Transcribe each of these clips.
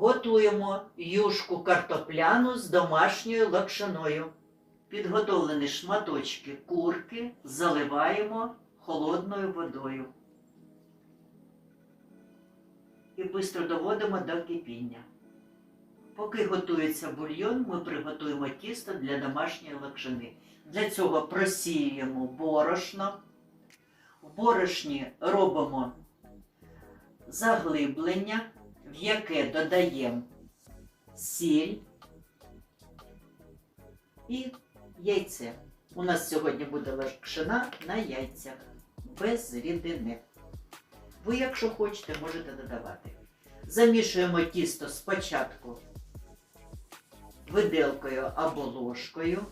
Готуємо юшку картопляну з домашньою лакшиною. Підготовлені шматочки курки заливаємо холодною водою. І швидко доводимо до кипіння. Поки готується бульйон, ми приготуємо тісто для домашньої лакшини. Для цього просіюємо борошно. В борошні робимо заглиблення, в яке додаємо сіль і яйце. У нас сьогодні буде лакшина на яйцях без рідини. Ви, якщо хочете, можете додавати. Замішуємо тісто спочатку виделкою або ложкою.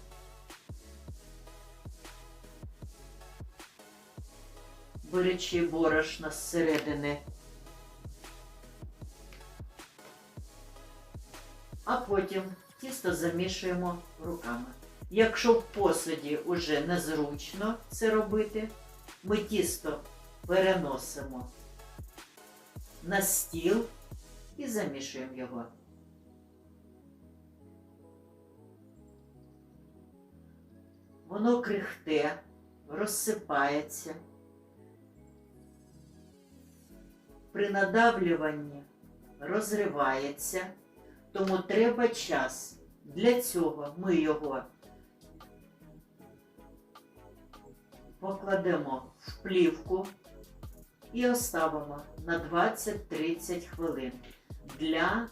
Беречи борошна зсередини. А потім тісто замішуємо руками. Якщо в посуді вже незручно це робити, ми тісто переносимо на стіл і замішуємо його. Воно крихте, розсипається. При надавлюванні розривається, тому треба час. Для цього ми його покладемо в плівку і оставимо на 20-30 хвилин для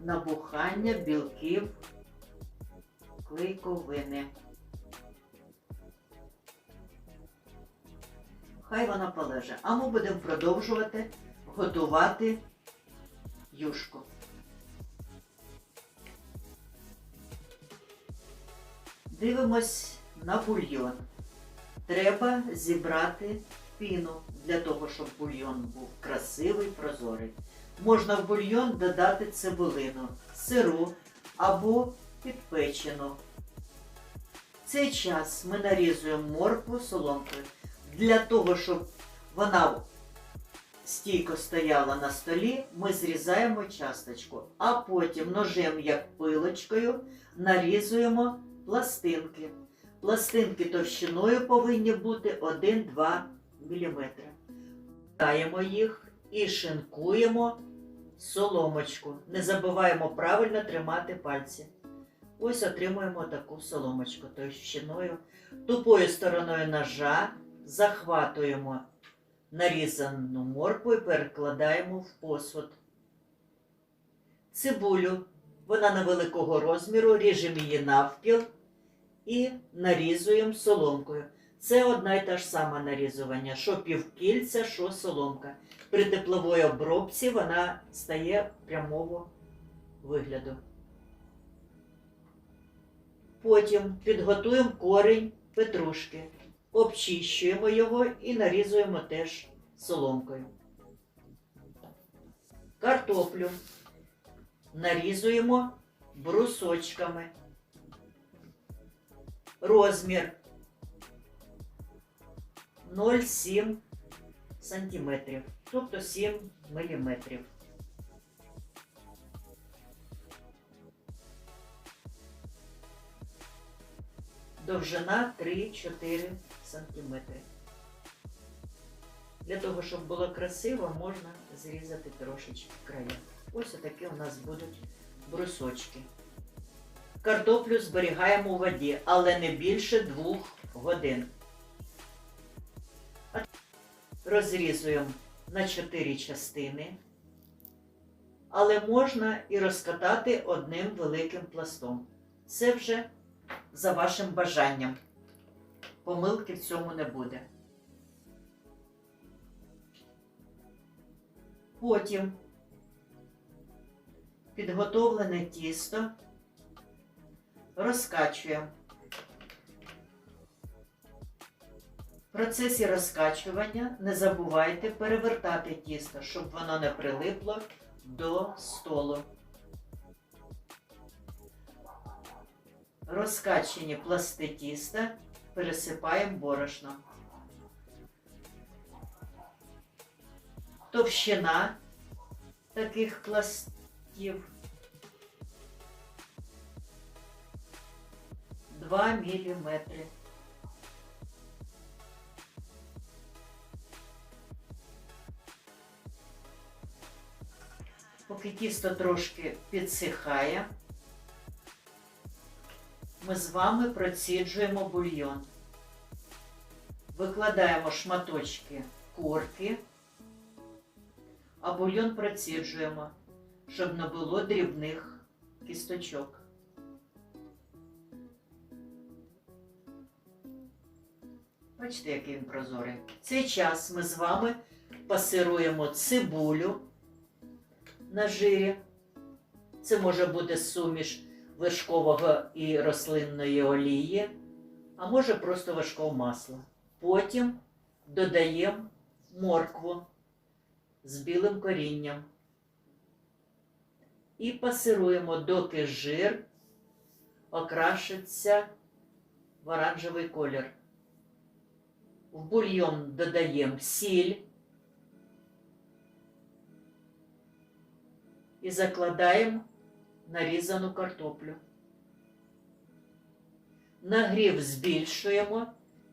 набухання білків клейковини. Хай вона полеже. А ми будемо продовжувати готувати юшку. Дивимось на бульйон. Треба зібрати піну для того, щоб бульйон був красивий, прозорий. Можна в бульйон додати цибулину, сиру або підпечену. В цей час ми нарізуємо моркву соломкою для того, щоб вона стійко стояла на столі, ми зрізаємо часточку, а потім ножем, як пилочкою, нарізуємо пластинки. Пластинки товщиною повинні бути 1-2 мм. Даємо їх і шинкуємо соломочку. Не забуваємо правильно тримати пальці. Ось отримуємо таку соломочку товщиною. Тупою стороною ножа захватуємо нарізану моркву і перекладаємо в посуд. Цибулю. Вона невеликого розміру, ріжемо її навпіл і нарізуємо соломкою. Це одна і та ж сама нарізування, що півкільця, що соломка. При тепловій обробці вона стає прямого вигляду. Потім підготуємо корінь петрушки, обчищуємо його і нарізуємо теж соломкою. Картоплю нарізуємо брусочками. Розмір 0,7 сантиметрів, тобто 7 міліметрів. Довжина 3-4 сантиметри. Для того, щоб було красиво, можна зрізати трошечки края. Ось такі у нас будуть брусочки. Картоплю зберігаємо у воді, але не більше двох годин. Розрізуємо на 4 частини, але можна і розкатати одним великим пластом. Це вже за вашим бажанням. Помилки в цьому не буде. Потім підготовлене тісто, розкачуємо. В процесі розкачування не забувайте перевертати тісто, щоб воно не прилипло до столу. Розкачені пласти тіста пересипаємо борошно. Товщина таких пластин 2 мм. Поки тісто трошки підсихає, ми з вами проціджуємо бульйон. Викладаємо шматочки курки, а бульйон проціджуємо щоб не було дрібних кісточок. Бачите, який він прозорий. Цей час ми з вами пасируємо цибулю на жирі. Це може бути суміш вершкового і рослинної олії, а може просто вершкове масло. Потім додаємо моркву з білим корінням. І пасируємо, доки жир окрашиться в оранжевий колір. В бульйон додаємо сіль і закладаємо нарізану картоплю. Нагрів збільшуємо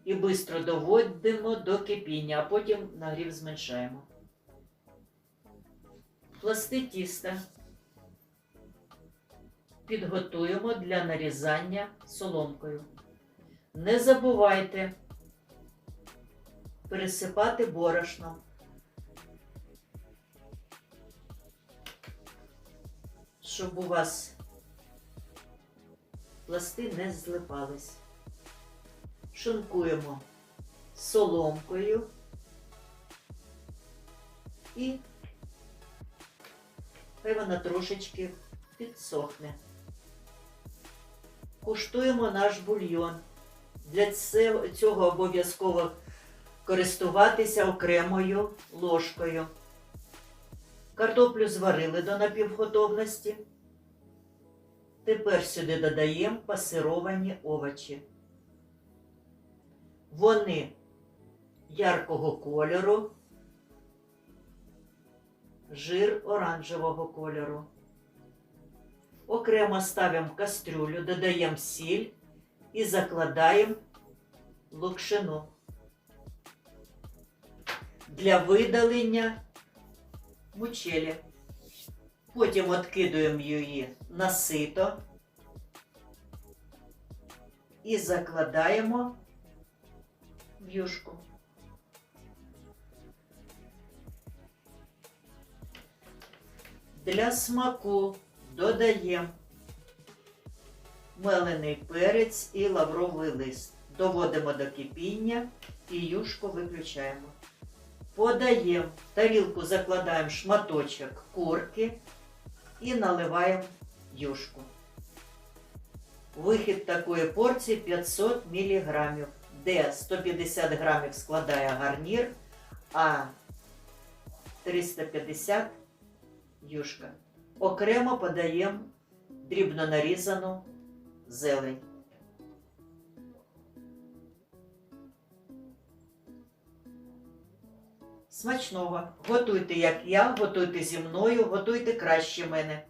і швидко доводимо до кипіння, а потім нагрів зменшаємо. Пласти тіста підготуємо для нарізання соломкою. Не забувайте пересипати борошном. Щоб у вас пласти не злипались. Шинкуємо соломкою і хай вона трошечки підсохне. Куштуємо наш бульйон. Для цього обов'язково користуватися окремою ложкою. Картоплю зварили до напівготовності. Тепер сюди додаємо пасировані овочі. Вони яркого кольору, жир оранжевого кольору. Окремо ставимо кастрюлю, додаємо сіль і закладаємо локшину для видалення мучелі. Потім відкидуємо її на сито і закладаємо в юшку. Для смаку додаємо мелений перець і лавровий лист. Доводимо до кипіння і юшку виключаємо. Подаємо, в тарілку закладаємо шматочок курки і наливаємо юшку. Вихід такої порції 500 мг, де 150 грамів складає гарнір, а 350 юшка. Окремо подаємо дрібно нарізану зелень. Смачного. Готуйте, як я, готуйте зі мною, готуйте краще мене.